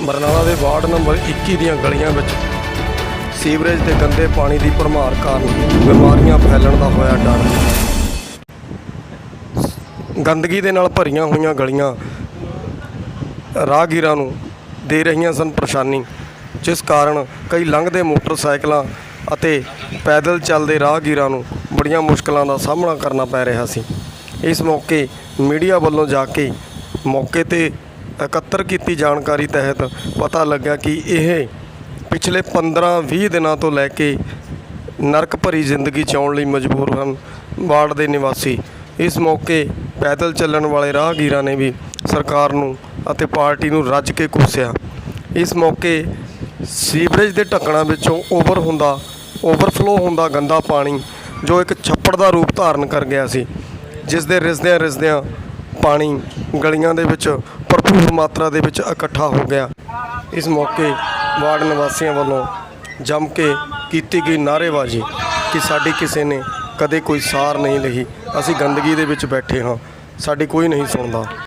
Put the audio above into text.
ਬਰਨਾਲਾ ਦੇ ward number 21 ਦੀਆਂ ਗਲੀਆਂ ਵਿੱਚ ਸੀਵਰੇਜ ਤੇ ਗੰਦੇ ਪਾਣੀ ਦੀ ਭਰਮਾਰ ਕਾਰਨ ਬਿਮਾਰੀਆਂ ਫੈਲਣ ਦਾ ਹੋਇਆ ਡਰ। ਗੰਦਗੀ ਦੇ ਨਾਲ ਭਰੀਆਂ ਹੋਈਆਂ ਗਲੀਆਂ ਰਾਹਗੀਰਾਂ ਨੂੰ ਦੇ ਰਹੀਆਂ ਸਨ ਪਰੇਸ਼ਾਨੀ, ਜਿਸ ਕਾਰਨ ਕਈ ਲੰਘਦੇ ਮੋਟਰਸਾਈਕਲਾਂ ਅਤੇ ਪੈਦਲ ਚੱਲਦੇ ਰਾਹਗੀਰਾਂ ਨੂੰ ਬੜੀਆਂ ਮੁਸ਼ਕਲਾਂ ਦਾ ਸਾਹਮਣਾ ਕਰਨਾ ਪੈ ਰਿਹਾ ਸੀ। ਇਸ ਮੌਕੇ ਮੀਡੀਆ ਵੱਲੋਂ ਜਾ ਕੇ ਮੌਕੇ ਤੇ ਇਕੱਤਰ ਕੀਤੀ ਜਾਣਕਾਰੀ ਤਹਿਤ ਪਤਾ ਲੱਗਾ ਕਿ ਇਹ ਪਿਛਲੇ 15-20 ਦਿਨਾਂ ਤੋਂ ਲੈ ਕੇ ਨਰਕ ਭਰੀ ਜ਼ਿੰਦਗੀ ਜਿਉਣ ਲਈ ਮਜਬੂਰ ਹਨ ਵਾਰਡ ਦੇ ਨਿਵਾਸੀ। ਇਸ ਮੌਕੇ ਪੈਦਲ ਚੱਲਣ ਵਾਲੇ ਰਾਹਗੀਰਾਂ ਨੇ ਵੀ ਸਰਕਾਰ ਨੂੰ ਅਤੇ ਪਾਰਟੀ ਨੂੰ ਰੱਜ ਕੇ ਕੋਸਿਆ। ਇਸ ਮੌਕੇ ਸੀਵਰੇਜ ਦੇ ਢੱਕਣਾਂ ਵਿੱਚੋਂ ਓਵਰ ਹੁੰਦਾ, ਓਵਰਫਲੋ ਹੁੰਦਾ ਗੰਦਾ ਪਾਣੀ ਜੋ ਇੱਕ ਛੱਪੜ ਦਾ ਰੂਪ ਧਾਰਨ ਕਰ ਗਿਆ ਸੀ, ਜਿਸ ਦੇ ਰਿਸਦਿਆਂ ਰਿਸਦਿਆਂ ਪਾਣੀ ਗਲੀਆਂ ਦੇ ਵਿੱਚ ਭਰਪੂਰ ਮਾਤਰਾ ਦੇ ਵਿੱਚ ਇਕੱਠਾ ਹੋ ਗਿਆ। ਇਸ ਮੌਕੇ ਵਾਰਡ ਨਿਵਾਸੀਆਂ ਵੱਲੋਂ ਜੰਮ ਕੇ ਕੀਤੀ ਗਈ ਨਾਅਰੇਬਾਜ਼ੀ ਕਿ ਸਾਡੀ ਕਿਸੇ ਨੇ ਕਦੇ ਕੋਈ ਸਾਰ ਨਹੀਂ ਲਈ। ਅਸੀਂ ਗੰਦਗੀ ਦੇ ਵਿੱਚ ਬੈਠੇ ਹਾਂ। ਸਾਡੀ ਕੋਈ ਨਹੀਂ ਸੁਣਦਾ।